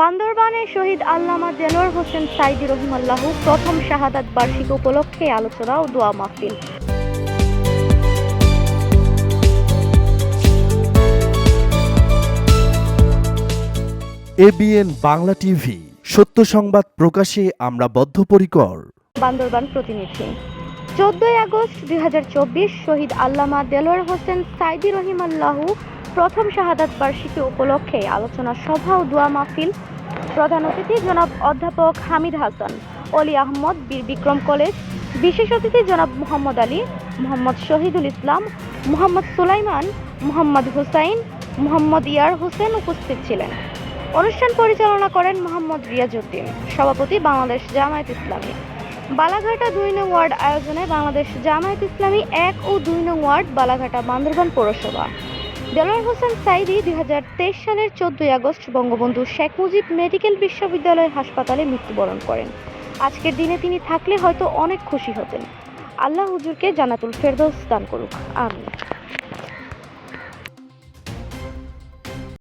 বান্দরবানে শহীদ আল্লামা দেলোয়ার হোসেন সাইদি রহিমাল্লাহ প্রথম শাহাদাত বার্ষিক উপলক্ষে আলোচনা ও দোয়া মাহফিল। এবিএন বাংলা টিভি সত্য সংবাদ প্রকাশে আমরা বদ্ধপরিকর। বান্দরবান প্রতিনিধি চোদ্দই আগস্ট দুই হাজার চব্বিশ শহীদ আল্লামা দেলোয়ার হোসেন সাইদি রহিমাল্লাহ প্রথম শাহাদাত বার্ষিকী উপলক্ষে আলোচনা সভা ও দোয়া মাহফিল। প্রধান অতিথি জনাব অধ্যাপক হামিদ হাসান, অলি আহমদ, বীর বিক্রম কলেজ, বিশেষ অতিথি জনাব মোহাম্মদ আলী, মোহাম্মদ শহীদুল ইসলাম, মোহাম্মদ সুলাইমান, মোহাম্মদ হুসাইন, মোহাম্মদ ইয়ার হোসেন উপস্থিত ছিলেন। অনুষ্ঠান পরিচালনা করেন মোহাম্মদ রিয়াজউদ্দিন, সভাপতি বাংলাদেশ জামায়াত ইসলামী। বালাঘাটা দুই নং ওয়ার্ড আয়োজনে বাংলাদেশ জামায়াত ইসলামী এক ও দুই নং ওয়ার্ড বালাঘাটা বান্দরবান পৌরসভা। দেলোয়ার হোসেন সাইদি দু হাজার তেইশ সালের চোদ্দই আগস্ট বঙ্গবন্ধু শেখ মুজিব মেডিকেল বিশ্ববিদ্যালয় হাসপাতালে মৃত্যুবরণ করেন। আজকের দিনে তিনি থাকলে হয়তো অনেক খুশি হতেন। আল্লাহ হুজুরকে জানাতুল ফেরদৌস দান করুক। আমিন।